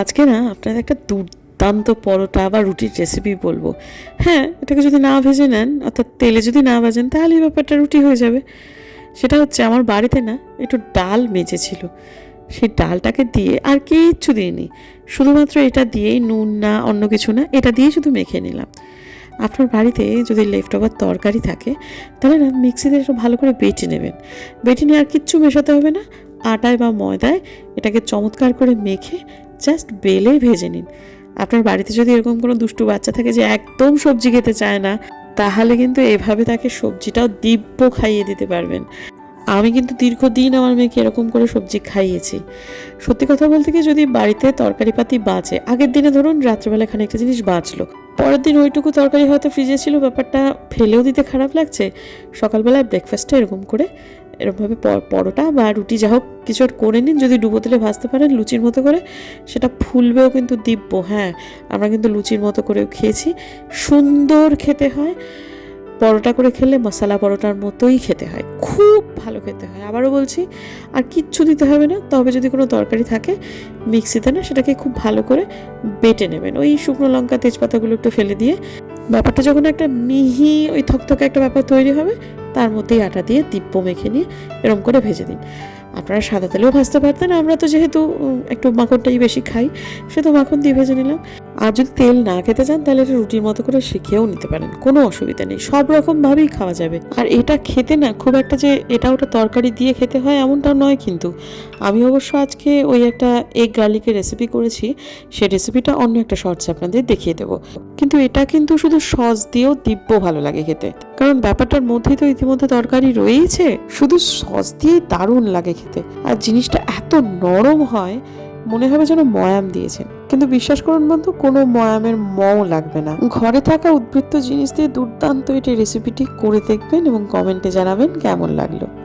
আজকে না আপনাদের একটা দুর্দান্ত পরোটা বা রুটির রেসিপি বলব। হ্যাঁ এটাকে যদি না ভেজে নেন, অর্থাৎ তেলে যদি না ভাজেন তাহলে এই ব্যাপারটা রুটি হয়ে যাবে। সেটা হচ্ছে আমার বাড়িতে না একটু ডাল মেজেছিল। সেই ডালটাকে দিয়ে আর কিচ্ছু দিইনি। শুধুমাত্র এটা দিয়েই নুন না, অন্য কিছু না, এটা দিয়ে শুধু মেখে নিলাম। আপনার বাড়িতে যদি লেফট ওভার তরকারি থাকে, তাহলে না মিক্সিতে একটু ভালো করে বেটে নেবেন। বেটে নিয়ে আর কিচ্ছু মেশাতে হবে না। আটায় বা ময়দায় এটাকে চমৎকার করে মেখে জাস্ট বেলে ভেজে নিন। আপনার বাড়িতে যদি এরকম কোনো দুষ্টু বাচ্চা থাকে যে একদম সবজি খেতে চায় না, তাহলে কিন্তু এভাবে তাকে সবজিটাও দিব্য খাইয়ে দিতে পারবেন। আমি কিন্তু দীর্ঘদিন আমার মেয়েকে এরকম করে সবজি খাইয়েছি। সত্যি কথা বলতে কি, যদি বাড়িতে তরকারিপাতি বাঁচে, আগের দিনে ধরুন রাত্রেবেলা এখানে একটা জিনিস বাঁচলো, পরের দিন ওইটুকু তরকারি হয়তো ফ্রিজে ছিল, ব্যাপারটা ফেলেও দিতে খারাপ লাগছে, সকালবেলায় ব্রেকফাস্টটা এরকম করে এরকমভাবে প- পরোটা বা রুটি যা হোক কিছু আর করে নিন। যদি ডুবো তেলে ভাজতে পারেন, লুচির মতো করে, সেটা ফুলবেও কিন্তু দিব্য হ্যাঁ। আমরা কিন্তু লুচির মতো করেও খেয়েছি। সুন্দর খেতে হয়। পরোটা করে খেলে মশলা পরোটার মতোই খেতে হয়। খুব ভালো খেতে হয়। আবারও বলছি, আর কিচ্ছু দিতে হবে না। তবে যদি কোনো তরকারি থাকে, মিক্সিতে না, সেটাকে খুব ভালো করে বেটে নেবেন। ওই শুকনো লঙ্কা, তেজপাতাগুলো একটু ফেলে দিয়ে, ব্যাপারটা যখন একটা মিহি, ওই থকথকে একটা ব্যাপার তৈরি হবে তার মধ্যেই আটা দিয়ে দিব্য মেখে নিয়ে এরম করে ভেজে দিন। আপনারা সাদা তেলেও ভাজতে পারতেন, আমরা তো যেহেতু একটু মাখনটাই বেশি খাই, সেহেতু মাখন দিয়ে ভেজে নিলাম। আর যদি তেল না খেতে চান, তাহলে এটা রুটির মতো করে শিখেও নিতে পারেন। কোনো অসুবিধা নেই। সব রকম ভাবেই খাওয়া যাবে। আর এটা খেতে না, খুব একটা যে এটা ওটা তরকারি দিয়ে খেতে হয় এমনটা নয় কিন্তু। আমি অবশ্য আজকে ওই একটা এগ গার্লিকের রেসিপি করেছি। সেই রেসিপিটা অন্য একটা শর্টস আপনাদের দেখিয়ে দেবো। কিন্তু এটা কিন্তু শুধু সস দিয়েও দিব্য ভালো লাগে খেতে। কারণ ব্যাপারটার মধ্যেই তো ইতিমধ্যে তরকারি রয়েইছে। শুধু সস দিয়েই দারুণ লাগে খেতে। আর জিনিসটা এত নরম হয় মনে হবে যেন ময়াম দিয়েছেন। কিন্তু বিশ্বাস করুন বন্ধু, কোনো ময়ামের মও লাগবে না। ঘরে থাকা উদ্বৃত্ত জিনিস দিয়ে দুর্দান্ত এটি রেসিপিটি করে দেখবেন এবং কমেন্টে জানাবেন কেমন লাগল।